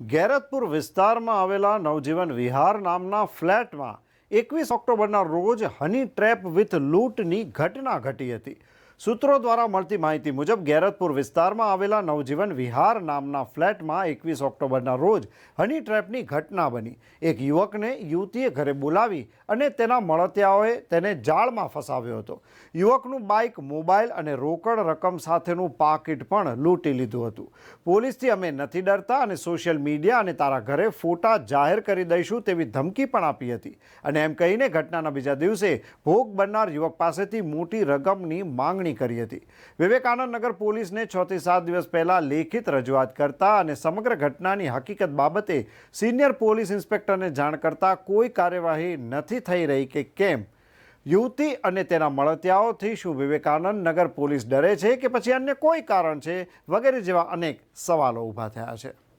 ગેરતપુર વિસ્તારમાં આવેલા નવજીવન વિહાર નામના ફ્લેટમાં એકવીસ ઓક્ટોબરના રોજ હની ટ્રેપ વિથ લૂંટની ઘટના ઘટી હતી. સૂત્રો દ્વારા મળતી માહિતી મુજબ ગેરતપુર વિસ્તારમાં આવેલા નવજીવન વિહાર નામના ફ્લેટમાં એકવીસ ઓક્ટોબરના રોજ હની ટ્રેપની ઘટના બની. એક યુવકને યુવતીએ ઘરે બોલાવી અને તેના મળતિયાઓએ તેને જાળમાં ફસાવ્યો હતો. યુવકનું બાઇક મોબાઈલ અને રોકડ રકમ સાથેનું પાકીટ પણ લૂંટી લીધું હતું. પોલીસથી અમે નથી ડરતા અને સોશિયલ મીડિયા અને તારા ઘરે ફોટા જાહેર કરી દઈશું તેવી ધમકી પણ આપી હતી. અને એમ કહીને ઘટનાના બીજા દિવસે ભોગ બનનાર યુવક પાસેથી મોટી રકમની માંગણી કરી હતી. વિવેકાનંદ નગર પોલીસને છ થી સાત દિવસ પહેલા લેખિત રજૂઆત કરતા અને સમગ્ર ઘટનાની હકીકત બાબતે સિનિયર પોલીસ ઇન્સ્પેક્ટરને જાણ કરતા કોઈ કાર્યવાહી નથી થઈ રહી કે કેમ? યુવતી અને તેના મળતિયાઓથી શું વિવેકાનંદ નગર પોલીસ ડરે છે કે પછી અન્ય કોઈ કારણ છે? વગેરે જેવા અનેક સવાલો ઊભા થયા છે.